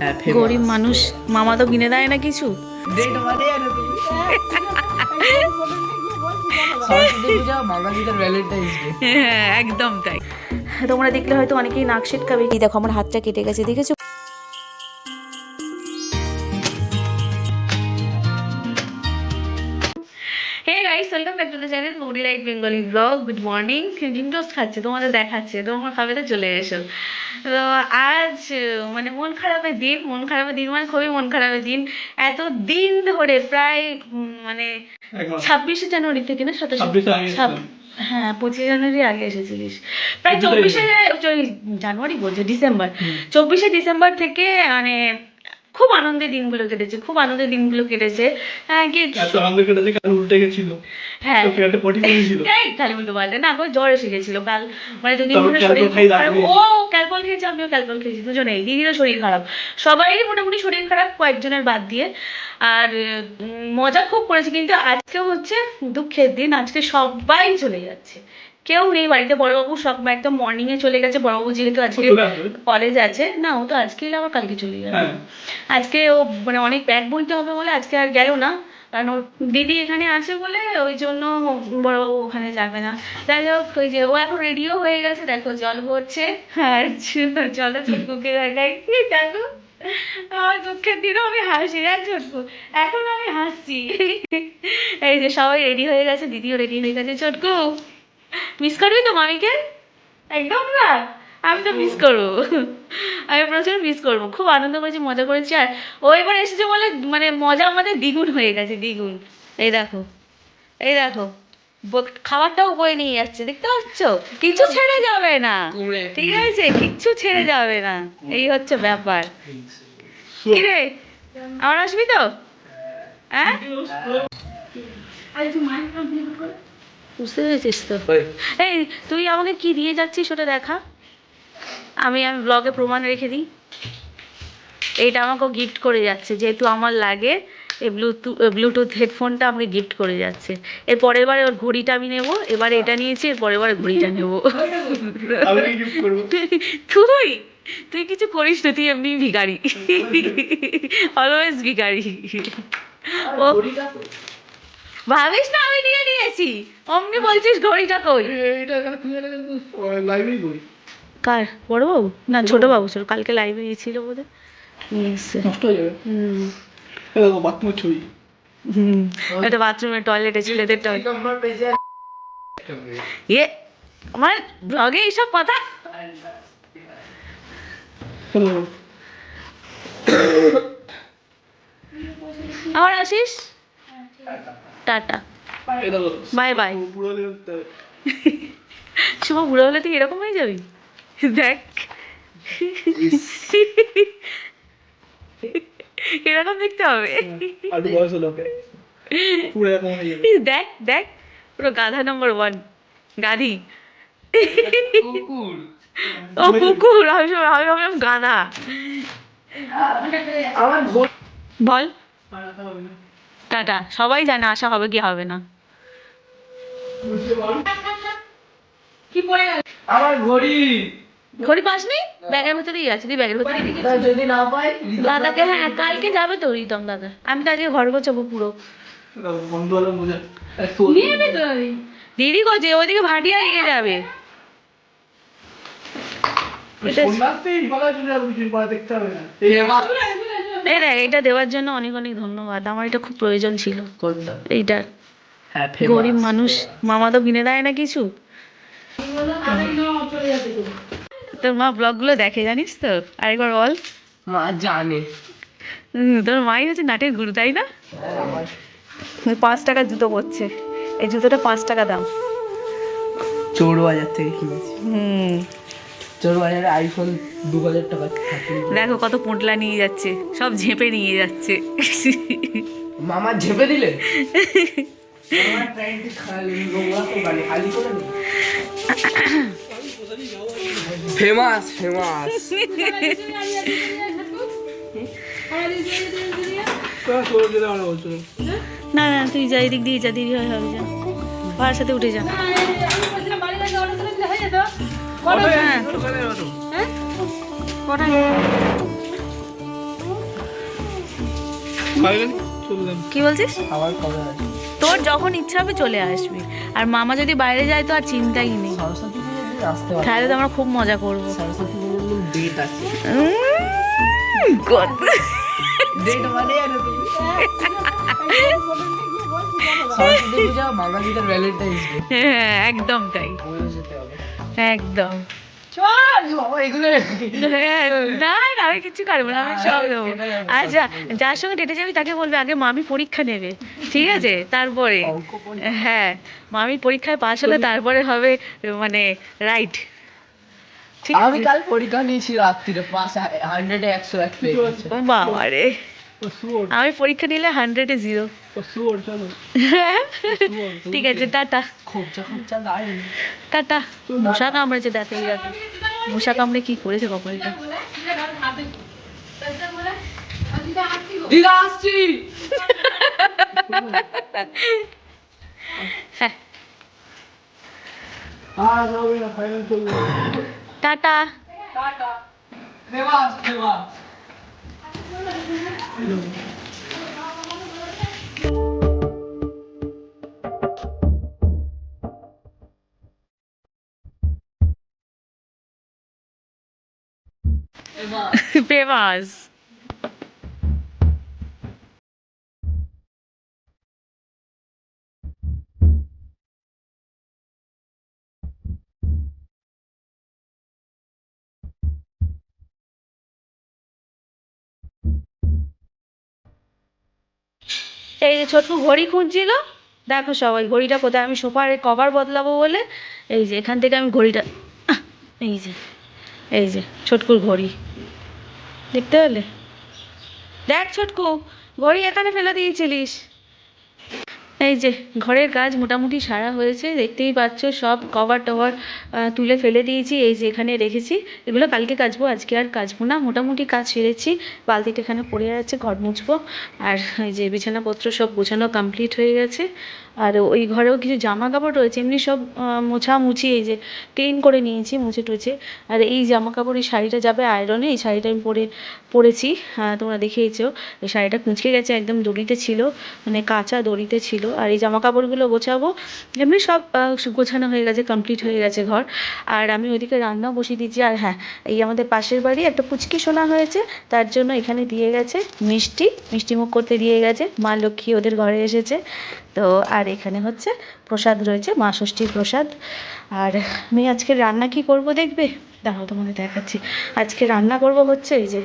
হ্যাঁ। গরিব মানুষ মামা তো কিনে দেয় না কিছু। হ্যাঁ একদম তাই। তোমরা দেখলে হয়তো অনেকেই নাক খাবে কি দেখো আমার হাতটা কেটে গেছে দেখেছ? Welcome back to the channel moody light Bengali blog good morning ডিম টোস্ট খাচ্ছে তোমাদের দেখাচ্ছে তোমার খাবে তো চলে এসো। তো আজ মানে মন খারাপের দিন মন খারাপের দিন মানে খুবই মন খারাপের দিন। এত দিন ধরে প্রায় মানে ছাব্বিশে জানুয়ারি থেকে না সাতাশে? হ্যাঁ পঁচিশে জানুয়ারি আগে এসেছিলিস। প্রায় চব্বিশে জানুয়ারি বলছে ডিসেম্বর। চব্বিশে ডিসেম্বর থেকে মানে খুব আনন্দের দিনগুলো কেটেছে খুব আনন্দের দিনগুলো কেটেছে। হ্যাঁ কি কেটেছে কাল উল্টে গেছিল। হ্যাঁ। কালী বলতে পারলে না জ্বর এসে গেছিল কাল। মানে দুদিন ধরে শরীর। ও ক্যালকল খেয়েছে আমিও ক্যালকল খেয়েছি দুজনেই। দিদিরও শরীর খারাপ। সবারই মোটামুটি শরীর খারাপ কয়েকজনের বাদ দিয়ে। আর মজা খুব করেছে কিন্তু আজকে হচ্ছে দুঃখের দিন। আজকে সবাই চলে যাচ্ছে। কেউ নেই বাড়িতে বড়বাবু সব একদম মর্নিং এ চলে গেছে। বড়বাবু যেহেতু আজকে। কলেজ আছে। না ও তো আজকে আবার কালকে চলে যাবে। হ্যাঁ। আজকে ও মানে অনেক ব্যাগ বইতে হবে বলে আজকে আর গেল না। কারণ ওর দিদি এখানে আছে বলে ওই জন্য বড়বাবু ওখানে যাবে না। যাই হোক ওই যে ও এখন রেডিও হয়ে গেছে। দেখো জল ভরছে। আর জলে চটকুকে দেখো আমার দুঃখের দিনও আমি হাসি আর চটকু এখন আমি হাসছি। এই যে সবাই রেডি হয়ে গেছে দিদিও রেডি হয়ে গেছে। চটকু। মিস করবি তো মামিকে? একদম না। আমি তো মিস করব। আমি প্রচুর মিস করব। খুব আনন্দ করেছি মজা করেছি। আর ও এবার এসেছে বলে মানে মজা আমাদের দ্বিগুণ হয়ে গেছে দ্বিগুণ। এই দেখো এই দেখো। খাবারটাও বয়ে নিয়ে যাচ্ছে দেখতে পাচ্ছ? কিছু ছেড়ে যাবে না। ঠিক আছে কিচ্ছু ছেড়ে যাবে না। এই হচ্ছে ব্যাপার। কি রে আমার আসবি তো? হ্যাঁ? বুঝতে পেরেছিস তো? এই তুই আমাকে কি দিয়ে যাচ্ছিস ওটা দেখা? আমি আমি ব্লগে প্রমাণ রেখে দিই। এইটা আমাকে গিফট করে যাচ্ছে। যেহেতু আমার লাগে এই ব্লুটুথ ব্লুটুথ হেডফোনটা আমাকে গিফট করে যাচ্ছে। এর পরের বারে ওর ঘড়িটা আমি নেব এবারে এটা নিয়েছি এর পরের বারে ঘড়িটা নেব। আমি কি গিফট করব? তুই তুই কিছু করিস না তুই এমনি ভিখারি। অলওয়েজ ভিখারি। ও। ভাবিস না আমি নিয়ে নিয়েছি? অমনি বলছিস ঘড়িটা কই? এইটা এখানে খুঁজে লাইব্রেরি বই কার? বড় বাবু? না ছোট বাবু। ছোট কালকে লাইভে গিয়েছিল বোধহয়। নিয়ে এসছে। নষ্ট হয়ে যাবে। হুম। বাথরুমের ছবি। হুম এটা বাথরুমে টয়লেটে ছেলেদের টয়লেট ইয়ে আমার ব্লগে এইসব কথা? আবার আসিস? টাটা। বাই বাই শুভ বুড়ো হলে তুই এরকম হয়ে যাবি? দেখ। এরকম দেখতে হবে। হয়ে দেখ দেখ। পুরো গাধা নম্বর ওয়ান গাধি। ও কুকুর আমি সব- আমি ভাবলাম গাধা। আমার বল। টাটা। সবাই জানে আশা হবে কি হবে না। কি পড়ে গেল? আমার ঘড়ি। ঘড়ি পাসনি? ব্যাগের ভেতরেই আছে তুই ব্যাগের ভেতরে যদি না পাই দাদাকে হ্যাঁ কালকে যাবে তো রিতম দাদা। আমি তো আজকে ঘর গোছাবো পুরো। বন্ধু হলো বোঝা। দিদি করছে ওইদিকে ভাটিয়া রেখে যাবে। দেখতে হবে না। এই দেখ এটা দেওয়ার জন্য অনেক অনেক ধন্যবাদ। আমার এটা খুব প্রয়োজন ছিল। এইটার হ্যাঁ গরিব মানুষ। মামা তো কিনে দেয় না কিছু। তোর মা ব্লগগুলো দেখে জানিস তো? আরেকবার বল। মা জানে। তোর মাই হচ্ছে নাটের গুরু তাই না? পাঁচ টাকার জুতো পরছে। এই জুতোটা পাঁচ টাকা দাম। চোর বাজার থেকে কিনেছি। হুম। চোর আইফোন দু হাজার টাকা দেখো কত পোঁটলা নিয়ে যাচ্ছে সব ঝেপে নিয়ে যাচ্ছে। মামা ঝেপে দিলে? Famous famous. না না তুই যা এদিক দিয়ে যা দেরি হয় হবে যা। ভাড়ার সাথে উঠে যা। কি বলছিস? আবার কবে আসবে? তোর যখন ইচ্ছা হবে চলে আসবি। আর মামা যদি বাইরে যায় তো আর চিন্তাই নেই। তাহলে তো আমরা খুব মজা করব। মানে হ্যাঁ একদম তাই। একদম। হ্যাঁ, না না আমি কিছু করব না আমি সব দেবো। আচ্ছা যার সঙ্গে ডেটে যাবি তাকে বলবে আগে মামি পরীক্ষা নেবে ঠিক আছে? তারপরে হ্যাঁ মামি পরীক্ষায় পাশ হলে তারপরে হবে মানে রাইট ঠিক আমি কাল পরীক্ষা নিয়েছি রাত্রিরে পাস হান্ড্রেডে একশো এক পেয়ে বাবা রে আমি পরীক্ষা নিলে হান্ড্রেডে জিরো ঠিক আছে টাটা। টাটা। মশা কামড়েছে দেখো মশা কামড়ে কি করেছে কপালটা হ্যাঁ। চললাম টাটা। Pervaz. এই যে ছোট্ট ঘড়ি খুঁজছিল, দেখো সবাই, ঘড়িটা কোথায়? আমি সোফার কভার বদলাবো বলে এই যে, এখান থেকে আমি ঘড়িটা এই যে এই যে, ছোটকুর ঘড়ি। দেখতে পেলে? দেখ ছোটকু, ঘড়ি এখানে ফেলে দিয়েছিলিস। এই যে, ঘরের কাজ মোটামুটি সারা হয়েছে, দেখতেই পাচ্ছ, সব কভার টভার তুলে ফেলে দিয়েছি, এই যে এখানে রেখেছি। এগুলো কালকে কাচবো, আজকে আর কাচবো না, মোটামুটি কাজ সেরেছি। বালতিটা এখানে পড়ে আছে, ঘর মুছবো, আর এই যে বিছানাপত্র সব গোছানো কমপ্লিট হয়ে গেছে। আর ওই ঘরেও কিছু জামা কাপড় রয়েছে, এমনি সব মোছামুছি এই যে ক্লিন করে নিয়েছি, মুছে টুছে। আর এই জামা কাপড় এই শাড়িটা যাবে আয়রনে এই শাড়িটা আমি পরে, পরেছি তোমরা দেখেইছো। এই শাড়িটা কুঁচকে গেছে, একদম দড়িতে ছিল মানে কাঁচা দড়িতে ছিল। আর এই জামা কাপড়গুলো গোছাবো, এমনি সব গোছানো হয়ে গেছে কমপ্লিট হয়ে গেছে ঘর। আর আমি ওইদিকে রান্নাও বসিয়ে দিচ্ছি আর হ্যাঁ এই আমাদের পাশের বাড়ি একটা পুচকি শোনা হয়েছে, তার জন্য এখানে দিয়ে গেছে মিষ্টি। মিষ্টি মুখ করতে দিয়ে গেছে, মা লক্ষ্মী ওদের ঘরে এসেছে। তো আর এখানে হচ্ছে প্রসাদ রয়েছে, মা ষষ্ঠীর প্রসাদ। আর আমি আজকে রান্না কি করব দেখবে? দাঁড়াও তোমাদের দেখাচ্ছি। আজকে রান্না করব হচ্ছে এই যে,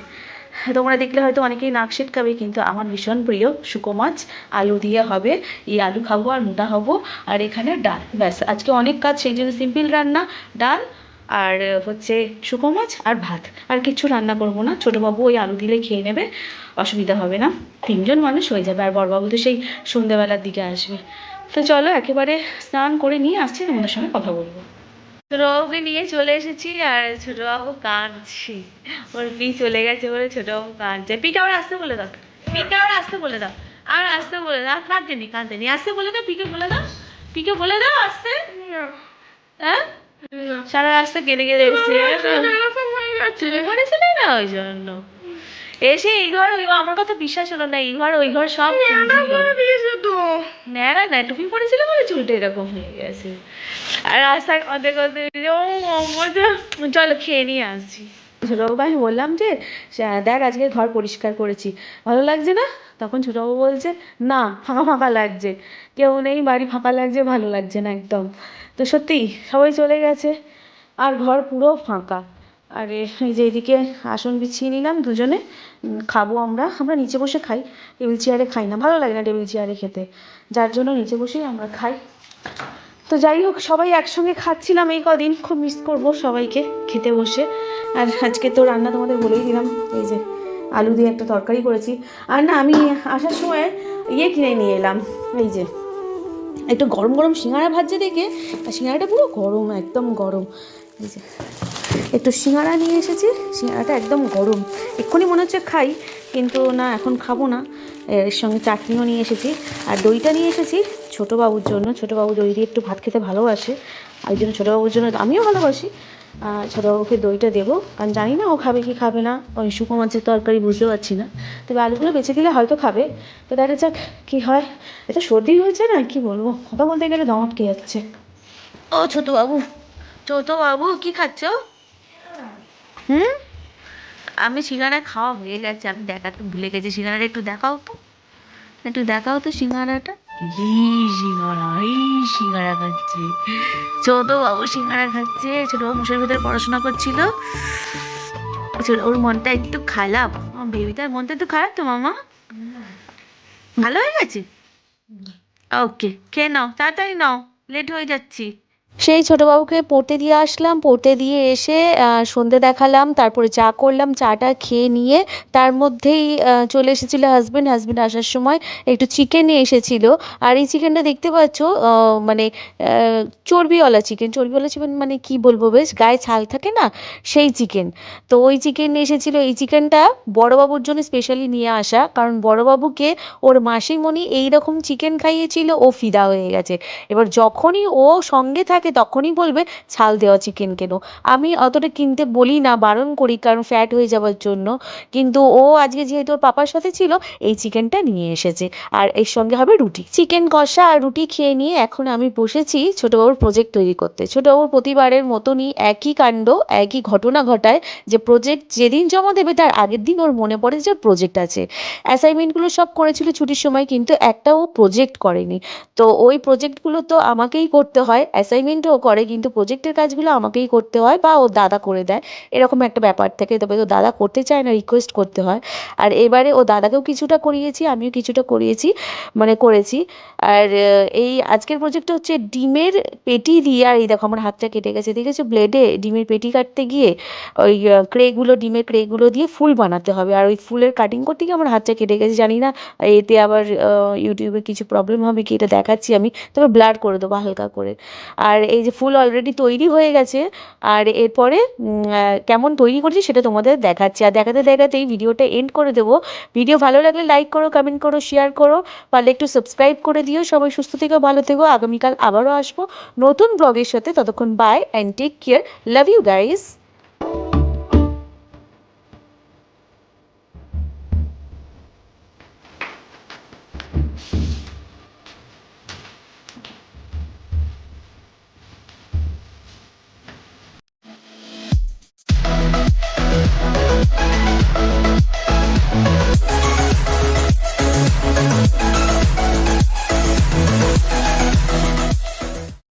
তোমরা দেখলে হয়তো অনেকেই নাক ছিটকাবে কিন্তু আমার ভীষণ প্রিয় শুকো মাছ, আলু দিয়ে হবে, এই আলু খাব আর মোটা হব, আর এখানে ডাল। ব্যাস, আজকে অনেক কাজ, সেই জন্য সিম্পল রান্না, ডাল আর হচ্ছে শুকো মাছ আর ভাত। আর কিছু রান্না করব না। ছোটোবাবু ওই আলু দিলে খেয়ে নেবে অসুবিধা হবে না। তিনজন মানুষ হয়ে যাবে। আর বড়বাবু তো সেই সন্ধ্যেবেলার দিকে আসবে। তো চলো একেবারে স্নান করে নিয়ে আসছি তোমাদের সঙ্গে কথা বলব। ছোটবাবুকে নিয়ে চলে এসেছি আর ছোটবাবু কাঁদছি। ওর পি চলে গেছে বলে ছোটবাবু কাঁদছে। পিকে আবার আসতে বলে দাও। পিকে আবার আসতে বলে দাও। আর আসতে বলে দাও। কাঁদতেনি কাঁদতেনি আসতে বলে দাও পিকে বলে দাও। পিকে বলে দাও আসতে। হ্যাঁ? সারা রাস্তা কেঁদে কেঁদে এসছে। করেছিলে না ওই জন্য? এসে এই ঘর ওই আমার কথা বিশ্বাস হলো না এই ঘর ওই ঘর সব না না না টুপি পরেছিল বলে চুলটা এরকম হয়ে গেছে। আর রাস্তায় ও মজা চলো খেয়ে নিয়ে আসছি। ছোটবাবু আমি বললাম যে দেখ আজকে ঘর পরিষ্কার করেছি। ভালো লাগছে না? তখন ছোটবাবু বলছে না ফাঁকা ফাঁকা লাগছে। কেউ নেই বাড়ি ফাঁকা লাগছে ভালো লাগছে না একদম। তো সত্যি সবাই চলে গেছে, আর ঘর পুরো ফাঁকা। আর এই যে এদিকে আসন বিছিয়ে নিলাম দুজনে খাব আমরা আমরা নিচে বসে খাই, টেবিল চেয়ারে খাই না, ভালো লাগে না টেবিল চেয়ারে খেতে, যার জন্য নিচে বসেই আমরা খাই। তো যাই হোক, সবাই একসঙ্গে খাচ্ছিলাম এই কদিন, খুব মিস করব সবাইকে খেতে বসে। আর আজকে তো রান্না তোমাদের বলেই দিলাম, এই যে আলু দিয়ে একটা তরকারি করেছি। আর না, আমি আসার সময় ইয়ে কিনে নিয়ে এলাম, এই যে একটু গরম গরম সিঙ্গারা ভাজছে দেখে, আর সিঙ্গারাটা পুরো গরম, একদম গরম। একটু সিঙ্গারা নিয়ে এসেছি, সিঙ্গারাটা একদম গরম। এক্ষুনি মনে হচ্ছে খাই, কিন্তু না, এখন খাব না। এর সঙ্গে চাটনিও নিয়ে এসেছি, আর দইটা নিয়ে এসেছি ছোটো বাবুর জন্য। ছোটো বাবু দই দিয়ে একটু ভাত খেতে ভালোবাসে, আর ওই জন্য ছোটো বাবুর জন্য আমিও ভালোবাসি। ছোটোবাবুকে দইটা দেবো। কারণ জানি না ও খাবে কি খাবে না। ওই শুকনো মাছের তরকারি বুঝতে পারছি না। তবে আলুগুলো বেঁচে দিলে হয়তো খাবে। তো দেখা যাক কী হয়। এটা সর্দি হয়েছে না কি বলব? কথা বলতে গেলে দম আটকে যাচ্ছে। ও ছোটোবাবু ছোটোবাবু কি খাচ্ছ? হুম? আমি সিঙ্গারা খাওয়া হয়ে গেছে। আমি দেখাতে ভুলে গেছি। সিঙ্গারাটা একটু দেখাও তো। একটু দেখাও তো সিঙ্গারাটা। এই সিঙ্গারা এই সিঙ্গারা খাচ্ছে ছোট বাবু সিঙ্গারা খাচ্ছে ছোট বাবু মুসের ভিতরে পড়াশোনা করছিল ছোট ওর মনটা একটু খারাপ আমার বেবিটার মনটা একটু খারাপ তো মামা ভালো হয়ে গেছে ওকে খেয়ে নাও তাড়াতাড়ি নাও লেট হয়ে যাচ্ছি সেই ছোটোবাবুকে পড়তে দিয়ে আসলাম, পড়তে দিয়ে এসে সন্ধে দেখালাম, তারপরে চা করলাম, চাটা খেয়ে নিয়ে তার মধ্যেই চলে এসেছিল হাজব্যান্ড হাজব্যান্ড আসার সময় একটু চিকেন নিয়ে এসেছিল। আর এই চিকেনটা দেখতে পাচ্ছ মানে চর্বিওয়ালা চিকেন চর্বিওয়ালা চিকেন মানে কি বলব বেশ, গায়ে ছাল থাকে না? সেই চিকেন তো ওই চিকেন নিয়ে এসেছিল। এই চিকেনটা বড়োবাবুর জন্য স্পেশালি নিয়ে আসা, কারণ বড়োবাবুকে ওর মাসিমণি এই রকম চিকেন খাইয়েছিল, ও ফিদা হয়ে গেছে। এবার যখনই ও সঙ্গে থাকে তখনই বলবে, ছাল দেওয়া চিকেন কেন? আমি অতটা কিনতে বলি না, বারণ করি, কারণ ফ্যাট হয়ে যাওয়ার জন্য। কিন্তু ও আজকে যেহেতু ওর পাপার সাথে ছিল, এই চিকেনটা নিয়ে এসেছে। আর এর সঙ্গে হবে রুটি। চিকেন কষা আর রুটি খেয়ে নিয়ে এখন আমি বসেছি ছোটোবাবুর প্রজেক্ট তৈরি করতে। ছোটোবাবুর প্রতিবারের মতনই একই কাণ্ড, একই ঘটনা ঘটায় যে প্রজেক্ট যেদিন জমা দেবে, তার আগের দিন ওর মনে পড়ে যে প্রজেক্ট আছে। অ্যাসাইনমেন্টগুলো সব করেছিল ছুটির সময়, কিন্তু একটাও প্রজেক্ট করেনি। তো ওই প্রজেক্টগুলো তো আমাকেই করতে হয়। অ্যাসাইনমেন্টও করে, কিন্তু প্রজেক্টের কাজগুলো আমাকেই করতে হয় বা ও দাদা করে দেয়। এরকম একটা ব্যাপার থাকে, তবে তো দাদা করতে চায় না রিকোয়েস্ট করতে হয়। আর এবারে ও দাদাকেও কিছুটা করিয়েছি, আমিও কিছুটা করিয়েছি মানে করেছি। আর এই আজকের প্রজেক্টটা হচ্ছে ডিমের পেটি দিয়ে, আর এই দেখো আমার হাতটা কেটে গেছে, দেখেছ? ব্লেডে ডিমের পেটি কাটতে গিয়ে ওই ক্রেগুলো ডিমের ক্রেগুলো দিয়ে ফুল বানাতে হবে। আর ওই ফুলের কাটিং করতে গিয়ে আমার হাতটা কেটে গেছে, জানি না, এতে আবার ইউটিউবে কিছু প্রবলেম হবে কি, এটা দেখাচ্ছি আমি। তবে ব্লার করে দেবো হালকা করে। আর এই যে ফুল অলরেডি তৈরি হয়ে গেছে, আর এরপরে কেমন তৈরি করছি সেটা তোমাদের দেখাচ্ছি। আর দেখাতে দেখাতে এই ভিডিওটা এন্ড করে দেবো। ভিডিও ভালো লাগলে লাইক করো কমেন্ট করো শেয়ার করো, পারলে একটু সাবস্ক্রাইব করে দিও। সবাই সুস্থ থেকো, ভালো থেকো। আগামীকাল আবারও আসব নতুন ব্লগের সাথে। ততক্ষণ bye and take care love you guys